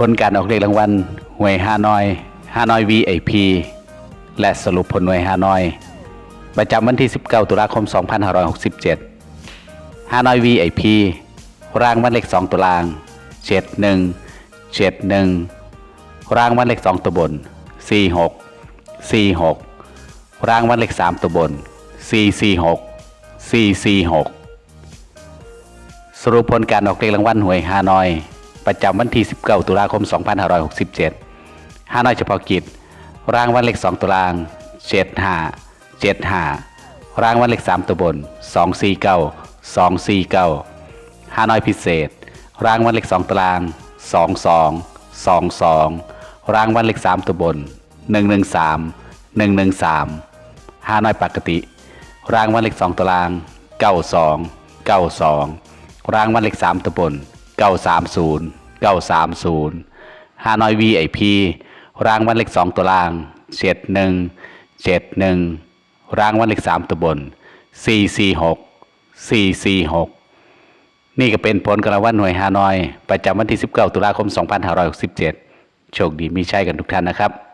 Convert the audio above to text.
ผลการออกเลขรางวัลหวยฮานอยฮานอย VIP และสรุปผลหวยฮานอย ประจำวันที่ 19 ตุลาคม 2567ฮานอย VIP รางวัลเลข 2ตัวล่าง71 71รางวัลเลข 2 ตัวบน 46 46 รางวัลเลข 3 ตัวบน 446 446 สรุปผลการออกเลขรางวัลหวยฮานอย ประจำวันที่ 19 ตุลาคม 2567ฮาน้อยเฉพาะกิจ รางวัลเลข2ตัวล่าง75 75 รางวัลเลข3ตัวบน 249 249ฮาน้อยพิเศษ รางวัลเลข2ตัวล่าง 22 22 รางวัลเลข3ตัวบน 113 113ฮาน้อยปกติ รางวัลเลข2ตัวล่าง 92 92 รางวัลเลข3ตัวบน 930 930ฮานอย VIP รางวัลเลข2ตัวล่าง 71 71 รางวัลเลข3ตัวบน 446 446 นี่ก็เป็นผลการรางวัลหน่วยฮานอย ประจำวันที่ 19 ตุลาคม 2567 โชคดีมีชัยกันทุกท่านนะครับ